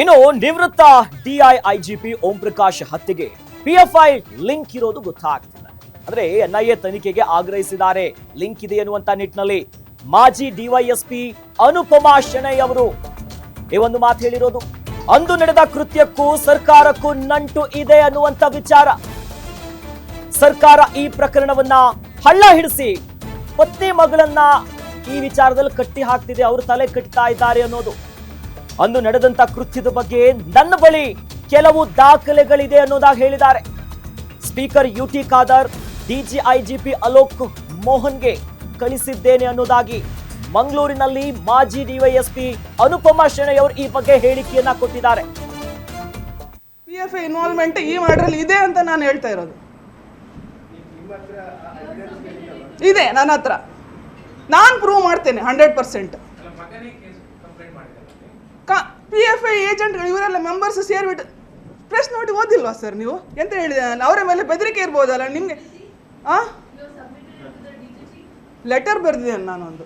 ಇನ್ನು ನಿವೃತ್ತ ಡಿಐಐಜಿಪಿ ಓಂ ಪ್ರಕಾಶ್ ಹತ್ಯೆಗೆ ಪಿಎಫ್ಐ ಲಿಂಕ್ ಇರೋದು ಗೊತ್ತಾಗ್ತಿದೆ ಅಂದ್ರೆ ಎನ್ಐಎ ತನಿಖೆಗೆ ಆಗ್ರಹಿಸಿದ್ದಾರೆ. ಲಿಂಕ್ ಇದೆ ಎನ್ನುವಂತ ನಿಟ್ಟಿನಲ್ಲಿ ಮಾಜಿ ಡಿವೈಎಸ್ಪಿ ಅನುಪಮಾ ಶೆಣೈ ಅವರು ಈ ಒಂದು ಮಾತು ಹೇಳಿರೋದು. ಅಂದು ನಡೆದ ಕೃತ್ಯಕ್ಕೂ ಸರ್ಕಾರಕ್ಕೂ ನಂಟು ಇದೆ ಅನ್ನುವಂತ ವಿಚಾರ. ಸರ್ಕಾರ ಈ ಪ್ರಕರಣವನ್ನ ಹಳ್ಳ ಹಿಡಿಸಿ ಪತ್ನಿ ಮಗಳನ್ನ ಈ ವಿಚಾರದಲ್ಲಿ ಕಟ್ಟಿ ಹಾಕ್ತಿದೆ. ಅವರು ತಲೆ ಕಟ್ತಾ ಇದ್ದಾರೆ ಅನ್ನೋದು. ಅಂದು ನಡೆದಂತ ಕೃತ್ಯದ ಬಗ್ಗೆ ನನ್ನ ಬಳಿ ಕೆಲವು ದಾಖಲೆಗಳಿದೆ ಅನ್ನೋದಾಗಿ ಹೇಳಿದ್ದಾರೆ. Speaker U T Khader DG IGP Alok ಮೋಹನ್ಗೆ ಕಳಿಸಿದ್ದೇನೆ ಅನ್ನೋದಾಗಿ ಮಂಗಳೂರಿನಲ್ಲಿ ಮಾಜಿ ಡಿವೈಎಸ್ಪಿ ಅನುಪಮಾ ಶೆಣೈ ಅವರು ಈ ಬಗ್ಗೆ ಹೇಳಿಕೆಯನ್ನ ಕೊಟ್ಟಿದ್ದಾರೆ. ಪಿ ಎಫ್ ಈ ಮಾಡ್ರಲ್ಲಿ ಇದೆ ಅಂತ ನಾನು ಹೇಳ್ತಾ ಇರೋದು. ಇದೆ, ನನ್ನ ಹತ್ರ. ನಾನು ಪ್ರೂವ್ ಮಾಡ್ತೇನೆ hundred percent P F I ಏಜೆಂಟ್ಗಳು ಇವರೆಲ್ಲ ಮೆಂಬರ್ಸ್ ಸೇರಿಬಿಟ್ಟು ಪ್ರೆಸ್ ನೋಟ್ ಓದಿಲ್ವಾ ಸರ್ ನೀವು? ಎಂತ ಹೇಳಿದೆ ನಾನು ಅವರ ಮೇಲೆ ಬೆದರಿಕೆ ಇರ್ಬೋದಲ್ಲ ನಿಮಗೆ ಆ? ಲೆಟರ್ ಬರೆದಿದ್ದೇನೆ ನಾನೊಂದು.